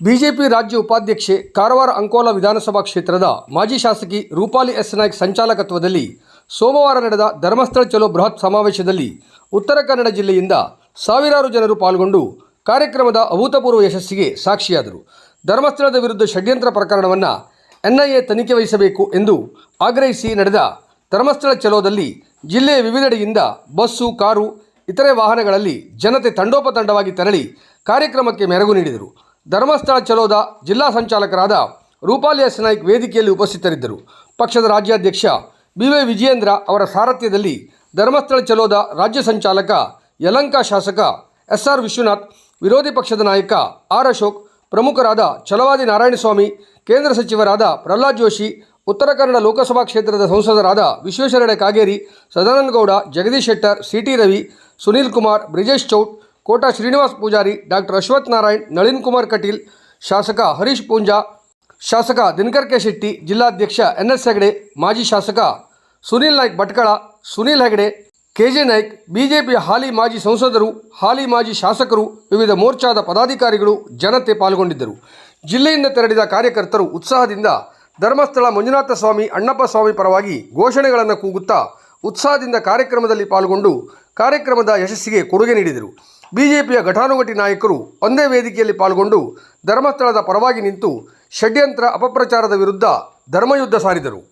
BJP ರಾಜ್ಯ ಉಪಾಧ್ಯಕ್ಷೆ ಕಾರವಾರ ಅಂಕೋಲಾ ವಿಧಾನಸಭಾ ಕ್ಷೇತ್ರದ ಮಾಜಿ ಶಾಸಕಿ ರೂಪಾಲಿ ಎಸ್ ನಾಯ್ಕ್ ಸಂಚಾಲಕತ್ವದಲ್ಲಿ ಸೋಮವಾರ ನಡೆದ ಧರ್ಮಸ್ಥಳ ಚಲೋ ಬೃಹತ್ ಸಮಾವೇಶದಲ್ಲಿ ಉತ್ತರ ಕನ್ನಡ ಜಿಲ್ಲೆಯಿಂದ ಸಾವಿರಾರು ಜನರು ಪಾಲ್ಗೊಂಡು ಕಾರ್ಯಕ್ರಮದ ಅಭೂತಪೂರ್ವ ಯಶಸ್ಸಿಗೆ ಸಾಕ್ಷಿಯಾದರು. ಧರ್ಮಸ್ಥಳದ ವಿರುದ್ಧ ಷಡ್ಯಂತ್ರ ಪ್ರಕರಣವನ್ನು ಎನ್ಐಎ ತನಿಖೆ ವಹಿಸಬೇಕು ಎಂದು ಆಗ್ರಹಿಸಿ ನಡೆದ ಧರ್ಮಸ್ಥಳ ಚಲೋದಲ್ಲಿ ಜಿಲ್ಲೆಯ ವಿವಿಧೆಡೆಯಿಂದ ಬಸ್ಸು, ಕಾರು, ಇತರೆ ವಾಹನಗಳಲ್ಲಿ ಜನತೆ ತಂಡೋಪತಂಡವಾಗಿ ತೆರಳಿ ಕಾರ್ಯಕ್ರಮಕ್ಕೆ ಮೆರಗು ನೀಡಿದರು. ಧರ್ಮಸ್ಥಳ ಚಲೋದ ಜಿಲ್ಲಾ ಸಂಚಾಲಕರಾದ ರೂಪಾಲಿ ಎಸ್ ನಾಯ್ಕ್ ವೇದಿಕೆಯಲ್ಲಿ ಉಪಸ್ಥಿತರಿದ್ದರು. ಪಕ್ಷದ ರಾಜ್ಯಾಧ್ಯಕ್ಷ ಬಿ ವೈ ವಿಜಯೇಂದ್ರ ಅವರ ಸಾರಥ್ಯದಲ್ಲಿ ಧರ್ಮಸ್ಥಳ ಚಲೋದ ರಾಜ್ಯ ಸಂಚಾಲಕ, ಯಲಂಕ ಶಾಸಕ ಎಸ್ ಆರ್ ವಿಶ್ವನಾಥ್, ವಿರೋಧಿ ಪಕ್ಷದ ನಾಯಕ ಆರ್ ಅಶೋಕ್, ಪ್ರಮುಖರಾದ ಛಲವಾದಿ ನಾರಾಯಣಸ್ವಾಮಿ, ಕೇಂದ್ರ ಸಚಿವರಾದ ಪ್ರಹ್ಲಾದ್ ಜೋಶಿ, ಉತ್ತರ ಕನ್ನಡ ಲೋಕಸಭಾ ಕ್ಷೇತ್ರದ ಸಂಸದರಾದ ವಿಶ್ವೇಶ್ವರಯ್ಯ ಕಾಗೇರಿ, ಸದಾನಂದಗೌಡ, ಜಗದೀಶ್ ಶೆಟ್ಟರ್ ಸಿಟಿ ರವಿ, ಸುನೀಲ್ ಕುಮಾರ್, ಬ್ರಿಜೇಶ್ ಚೌಟ್ ಕೋಟಾ ಶ್ರೀನಿವಾಸ್ ಪೂಜಾರಿ ಡಾಕ್ಟರ್ ಅಶ್ವಥ್ ನಾರಾಯಣ್, ನಳಿನ್ ಕುಮಾರ್ ಕಟೀಲ್, ಶಾಸಕ ಹರೀಶ್ ಪೂಂಜಾ, ಶಾಸಕ ದಿನಕರ್ ಕೆ ಶೆಟ್ಟಿ, ಜಿಲ್ಲಾಧ್ಯಕ್ಷ ಎನ್ ಎಸ್ ಹೆಗಡೆ, ಮಾಜಿ ಶಾಸಕ ಸುನೀಲ್ ನಾಯ್ಕ್ ಭಟ್ಕಳ, ಸುನೀಲ್ ಹೆಗಡೆ ಕೆ ಜೆ ನಾಯ್ಕ್ ಬಿಜೆಪಿಯ ಹಾಲಿ ಮಾಜಿ ಸಂಸದರು, ಹಾಲಿ ಮಾಜಿ ಶಾಸಕರು, ವಿವಿಧ ಮೋರ್ಚಾದ ಪದಾಧಿಕಾರಿಗಳು ಜನತೆ ಪಾಲ್ಗೊಂಡಿದ್ದರು. ಜಿಲ್ಲೆಯಿಂದ ತೆರಳಿದ ಕಾರ್ಯಕರ್ತರು ಉತ್ಸಾಹದಿಂದ ಧರ್ಮಸ್ಥಳ ಮಂಜುನಾಥ ಸ್ವಾಮಿ, ಅಣ್ಣಪ್ಪ ಸ್ವಾಮಿ ಪರವಾಗಿ ಘೋಷಣೆಗಳನ್ನು ಕೂಗುತ್ತಾ ಉತ್ಸಾಹದಿಂದ ಕಾರ್ಯಕ್ರಮದಲ್ಲಿ ಪಾಲ್ಗೊಂಡು ಕಾರ್ಯಕ್ರಮದ ಯಶಸ್ಸಿಗೆ ಕೊಡುಗೆ ನೀಡಿದರು. ಬಿಜೆಪಿಯ ಘಟಾನುಘಟಿ ನಾಯಕರು ಒಂದೇ ವೇದಿಕೆಯಲ್ಲಿ ಪಾಲ್ಗೊಂಡು ಧರ್ಮಸ್ಥಳದ ಪರವಾಗಿ ನಿಂತು ಷಡ್ಯಂತ್ರ ಅಪಪ್ರಚಾರದ ವಿರುದ್ಧ ಧರ್ಮಯುದ್ಧ ಸಾರಿದರು.